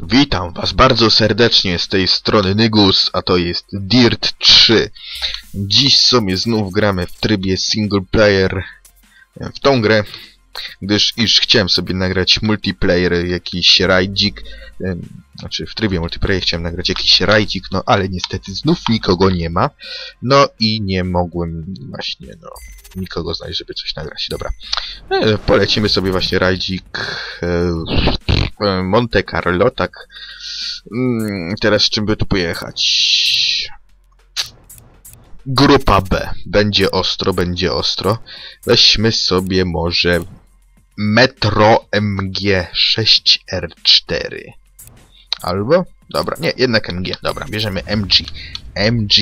Witam Was bardzo serdecznie z tej strony Nygus, a to jest Dirt 3. Dziś sobie znów gramy w trybie single player w tą grę, gdyż iż chciałem sobie nagrać multiplayer, jakiś rajdzik, em, znaczy w trybie multiplayer chciałem nagrać jakiś rajdzik, no ale niestety znów nikogo nie ma, no i nie mogłem właśnie, no, nikogo znaleźć, żeby coś nagrać. Dobra, e, polecimy sobie właśnie rajdzik e, e, Monte Carlo, tak. Mm, teraz czym by tu pojechać? Grupa B. Będzie ostro, będzie ostro. Weźmy sobie może Metro MG6R4. Albo? Dobra, nie, jednak MG. Dobra, bierzemy MG. MG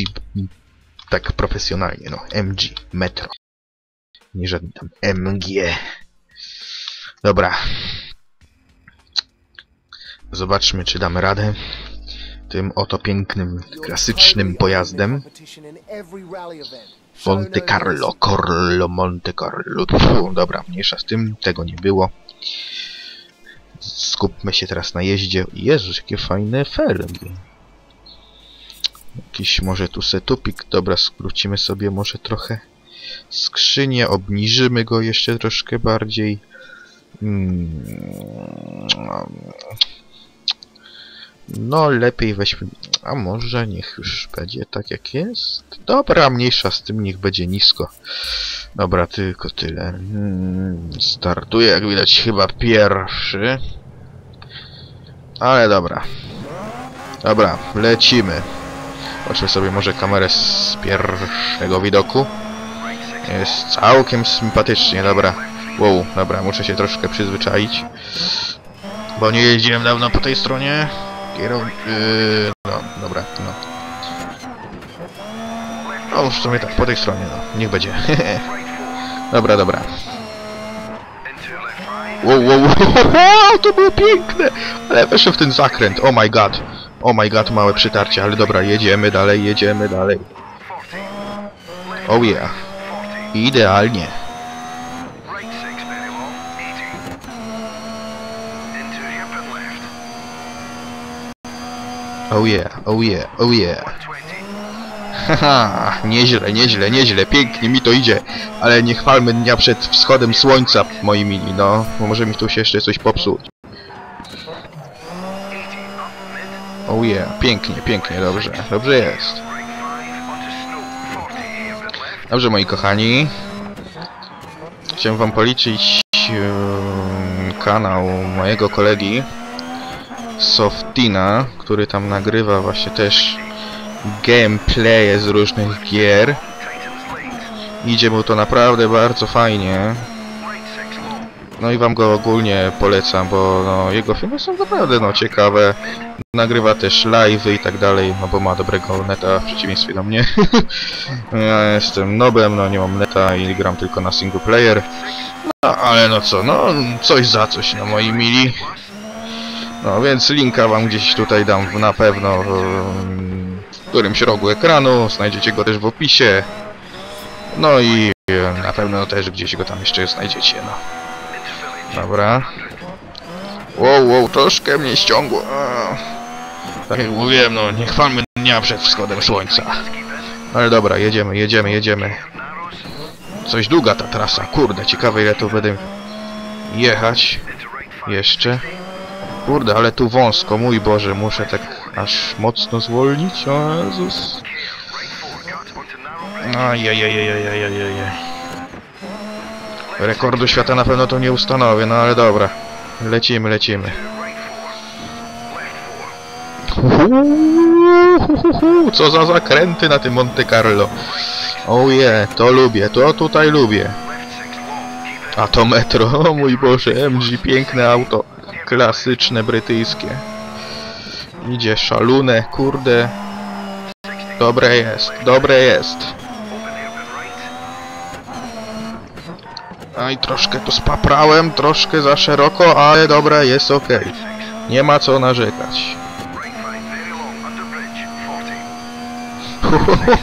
tak profesjonalnie, no. MG. Metro. Nie żaden tam MG. Dobra. Zobaczmy, czy damy radę tym oto pięknym, klasycznym pojazdem. Monte Carlo, Corlo, Monte Carlo. Pfu, dobra, mniejsza z tym, tego nie było. Skupmy się teraz na jeździe. Jezus, jakie fajne felgi. Jakiś może tu setupik. Dobra, skrócimy sobie może trochę skrzynię, obniżymy go jeszcze troszkę bardziej. Hmm. No, lepiej weźmy... A może niech już będzie tak jak jest? Dobra, mniejsza z tym, niech będzie nisko. Dobra, tylko tyle. Hmm, startuję, jak widać, chyba pierwszy. Ale dobra. Dobra, lecimy. Patrzmy sobie może kamerę z pierwszego widoku. Jest całkiem sympatycznie, dobra. Wow, dobra, muszę się troszkę przyzwyczaić. Bo nie jeździłem dawno po tej stronie. Kierow... Yy, no, dobra, no. No, w sumie tak, po tej stronie, no. Niech będzie. dobra, dobra. Wow, wow, wow, to było piękne! Ale weszłem w ten zakręt, oh my god. Oh my god, małe przytarcie, ale dobra, jedziemy dalej, jedziemy dalej. Oh yeah. Idealnie. Oh yeah, oh yeah, oh yeah. Haha, nieźle, nieźle, nieźle, pięknie mi to idzie, ale nie chwalmy dnia przed wschodem słońca, moi mili, no, bo może mi tu się jeszcze coś popsuć. Oh yeah, pięknie, pięknie, dobrze, dobrze jest. Dobrze, moi kochani. Chciałem wam policzyć kanał mojego kolegi Softina, który tam nagrywa właśnie też gameplaye z różnych gier. Idzie mu to naprawdę bardzo fajnie. No i wam go ogólnie polecam, bo no, jego filmy są naprawdę no, ciekawe. Nagrywa też live i tak dalej, no bo ma dobrego neta w przeciwieństwie do mnie. ja jestem nobem, no nie mam neta i gram tylko na single player. No ale no co, no coś za coś, no moi mili. No więc linka wam gdzieś tutaj dam na pewno w, w którymś rogu ekranu, znajdziecie go też w opisie. No i e, na pewno też gdzieś go tam jeszcze znajdziecie, no. Dobra. Wow, wow, troszkę mnie ściągło. Tak jak mówiłem, no nie chwalmy dnia przed wschodem słońca. Ale dobra, jedziemy, jedziemy, jedziemy. Coś długa ta trasa, kurde, ciekawe ile tu będę jechać. Jeszcze. Kurde, ale tu wąsko, mój Boże, muszę tak aż mocno zwolnić, o Jezus. Ajajajajajajajaj. Rekordu świata na pewno to nie ustanowię, no ale dobra. Lecimy, lecimy. Co za zakręty na tym Monte Carlo. Oh yeah, to lubię, to tutaj lubię. A to metro, o mój Boże, MG, piękne auto. Klasyczne, brytyjskie. Idzie szalune, kurde. Dobre jest, dobre jest. A i troszkę to spaprałem, troszkę za szeroko, ale dobra, jest ok. Nie ma co narzekać.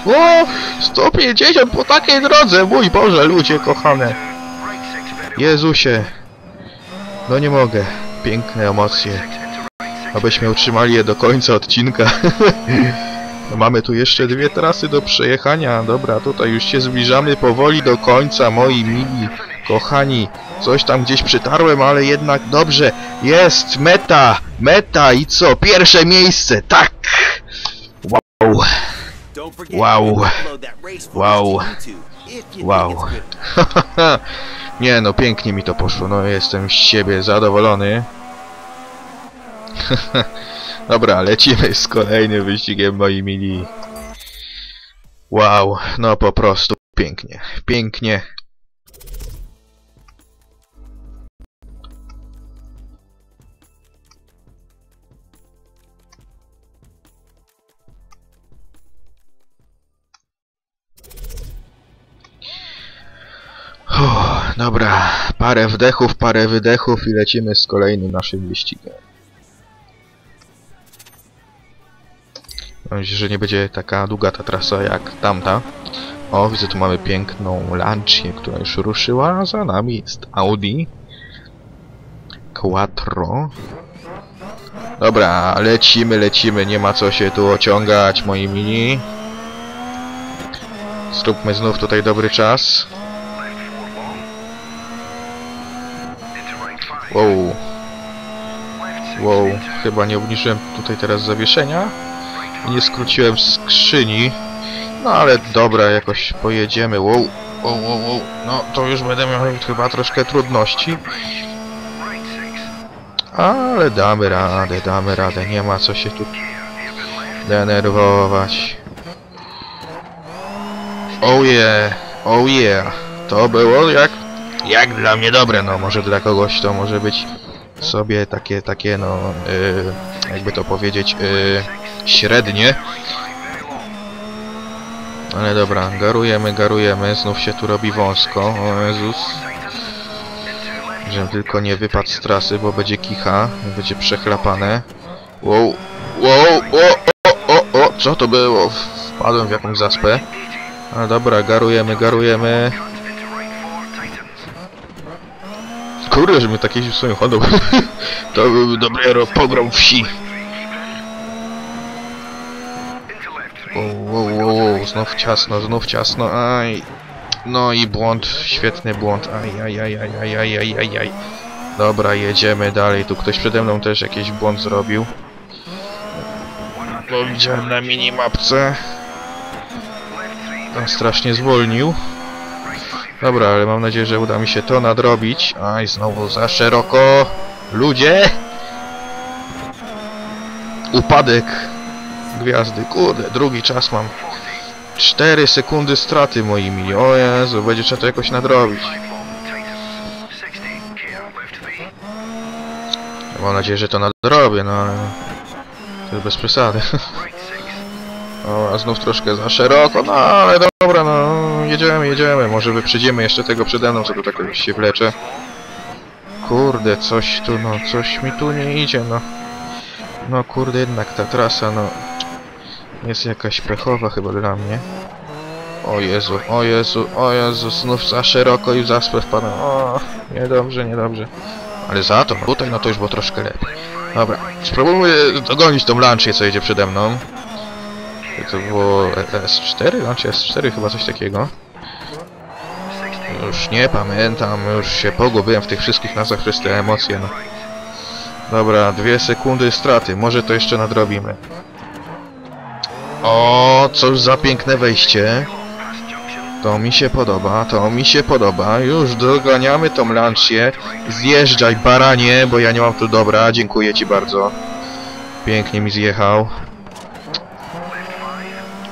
Ho, 150 po takiej drodze, mój Boże, ludzie kochane. Jezusie. No nie mogę. Piękne emocje. abyśmy utrzymali je do końca odcinka. Mamy tu jeszcze dwie trasy do przejechania. Dobra, tutaj już się zbliżamy powoli do końca, moi mili, kochani. Coś tam gdzieś przytarłem, ale jednak dobrze. Jest meta! Meta i co? Pierwsze miejsce! Tak! Wow! Wow. Wow. Wow. Nie no, pięknie mi to poszło. No jestem z siebie zadowolony. Dobra, lecimy z kolejnym wyścigiem, moi mili. Wow, no po prostu pięknie, pięknie. Dobra, parę wdechów, parę wydechów i lecimy z kolejnym naszym wyścigiem. Mam nadzieję, że nie będzie taka długa ta trasa jak tamta. O, widzę, tu mamy piękną Lancię, która już ruszyła. a Za nami jest Audi. Quattro. Dobra, lecimy, lecimy. Nie ma co się tu ociągać, moi mini. Zróbmy znów tutaj dobry czas. Wow. Wow, chyba nie obniżyłem tutaj teraz zawieszenia. Nie skróciłem skrzyni. No ale dobra, jakoś pojedziemy. Wow, wow, wow, wow. No to już będę miał chyba troszkę trudności. Ale damy radę, damy radę. Nie ma co się tu denerwować. Oh yeah, oh yeah. To było jak, jak dla mnie dobre. No może dla kogoś to może być sobie takie, takie no, yy, jakby to powiedzieć, yy, średnie. Ale dobra, garujemy, garujemy, znów się tu robi wąsko, o Jezus. Żebym tylko nie wypadł z trasy, bo będzie kicha, będzie przechlapane. Wow, wow, o, o, o, o, co to było? Wpadłem w jakąś zaspę. Ale dobra, garujemy, garujemy. Kurde, że my tak jeździł swoją Hondą. to był pogrom wsi. Wow, wow, wow, wow, znów ciasno, znów ciasno, aj. No i błąd, świetny błąd, aj, aj, aj, aj, aj, aj, aj, aj, aj. Dobra, jedziemy dalej, tu ktoś przede mną też jakiś błąd zrobił. Bo widziałem na minimapce. Tam strasznie zwolnił. Dobra, ale mam nadzieję, że uda mi się to nadrobić. Aj, znowu za szeroko. Ludzie! Upadek gwiazdy. Kurde, drugi czas mam. 4 sekundy straty moimi. O Jezu, będzie trzeba to jakoś nadrobić. Mam nadzieję, że to nadrobię, no ale... To bez przesady. O, a znów troszkę za szeroko, no ale jedziemy, jedziemy. Może wyprzedzimy jeszcze tego przede mną, co tu tak się wlecze. Kurde, coś tu, no, coś mi tu nie idzie, no. No kurde, jednak ta trasa, no... Jest jakaś pechowa chyba dla mnie. O Jezu, o Jezu, o Jezu, znów za szeroko i w zaspę wpadłem. O, niedobrze, niedobrze. Ale za to, tutaj no to już było troszkę lepiej. Dobra, spróbujmy dogonić tą lanczę, co jedzie przede mną. To było S4? Lancia S4 chyba coś takiego. Już nie pamiętam, już się pogubiłem w tych wszystkich nazwach przez emocje, no. Dobra, dwie sekundy straty, może to jeszcze nadrobimy. O, cóż za piękne wejście. To mi się podoba, to mi się podoba. Już doganiamy tą lancię. Zjeżdżaj, baranie, bo ja nie mam tu dobra. Dziękuję ci bardzo. Pięknie mi zjechał.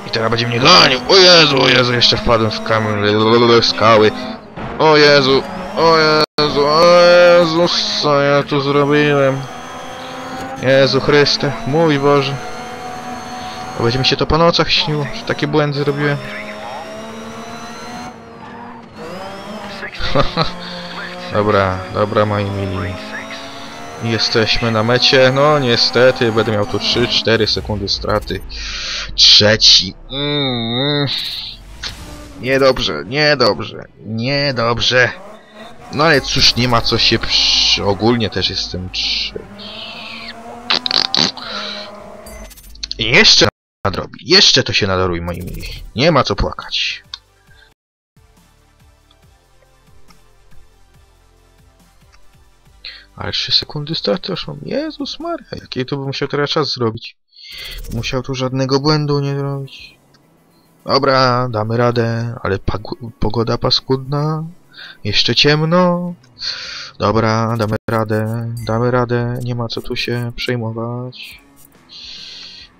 I teraz będzie mnie gonił. O Jezu, o Jezu, jeszcze wpadłem w kamień skały. O Jezu, o Jezu, o Jezu, co ja tu zrobiłem? Jezu Chryste, mój Boże. Będzie mi się to po nocach śniło, że takie błędy zrobiłem. dobra, dobra moi mili. Jesteśmy na mecie. No niestety, będę miał tu 3-4 sekundy straty. Trzeci. Mm. Niedobrze, niedobrze, niedobrze. No ale cóż, nie ma co się przy... Ogólnie też jestem trzeci. Jeszcze nadrobi. Jeszcze to się nadaruj, moi mili. Nie ma co płakać. Ale 3 sekundy już mam. Jezus Maria, jaki to bym musiał teraz czas zrobić? Musiał tu żadnego błędu nie zrobić. Dobra, damy radę, ale pogoda paskudna. Jeszcze ciemno. Dobra, damy radę, damy radę, nie ma co tu się przejmować.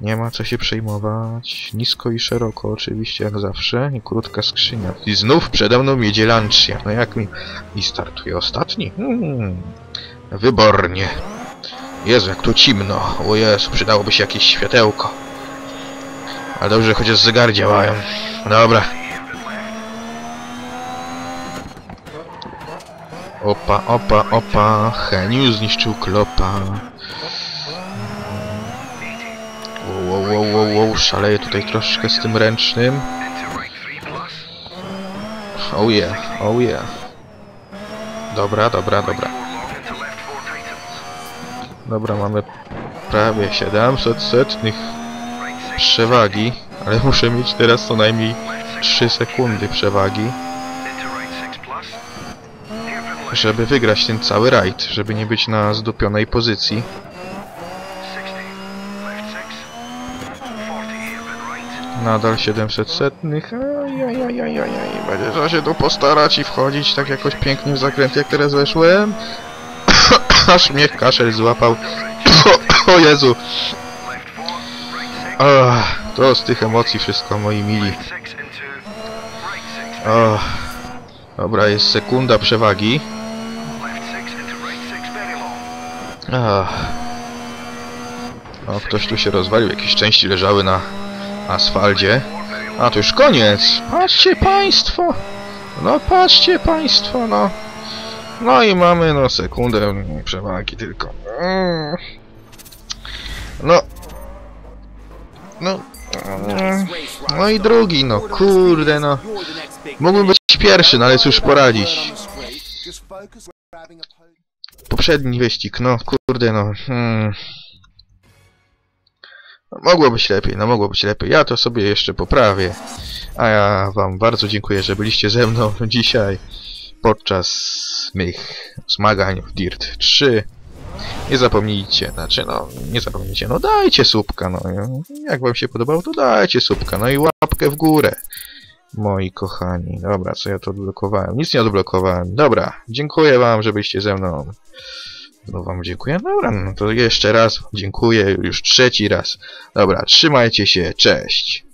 Nie ma co się przejmować. Nisko i szeroko, oczywiście, jak zawsze. I krótka skrzynia. I znów przede mną jedzie Lancia. No jak mi... I startuje ostatni? Hmm. Wybornie. Jezu, jak tu cimno. O Jezu, przydałoby się jakieś światełko. Ale dobrze, chociaż zegary działają. Dobra. Opa, opa, opa. Heniu zniszczył klopa. Wow, wow, wow, wow. Szaleję tutaj troszkę z tym ręcznym. Oh yeah, oh yeah. Dobra, dobra, dobra. Dobra, mamy prawie 700 setnych przewagi, ale muszę mieć teraz co najmniej 3 sekundy przewagi, żeby wygrać ten cały rajd, żeby nie być na zdupionej pozycji. Nadal 700 setnych, ajajajajajaj, będzie trzeba się tu postarać i wchodzić tak jakoś pięknie w zakręt jak teraz weszłem. Aż mnie kaszel złapał. O Jezu! Ach, to z tych emocji wszystko, moi mili. O, dobra, jest sekunda przewagi. Ach. O, ktoś tu się rozwalił, jakieś części leżały na asfalcie. A, to już koniec! Patrzcie państwo! No, patrzcie państwo, no. No i mamy, no, sekundę przewagi tylko. Mm. No. No. No i drugi, no, kurde, no. Mógłbym być pierwszy, no ale cóż poradzić. Poprzedni wyścig, no, kurde, no. Hmm. Mogło być lepiej, no mogło być lepiej. Ja to sobie jeszcze poprawię. A ja wam bardzo dziękuję, że byliście ze mną dzisiaj podczas mych zmagań w Dirt 3. Nie zapomnijcie, znaczy no, nie zapomnijcie, no dajcie słupka, no. Jak wam się podobało, to dajcie słupka, no i łapkę w górę. Moi kochani. Dobra, co ja to odblokowałem? Nic nie odblokowałem. Dobra, dziękuję wam, że byliście ze mną. No wam dziękuję. Dobra, no to jeszcze raz dziękuję, już trzeci raz. Dobra, trzymajcie się, cześć.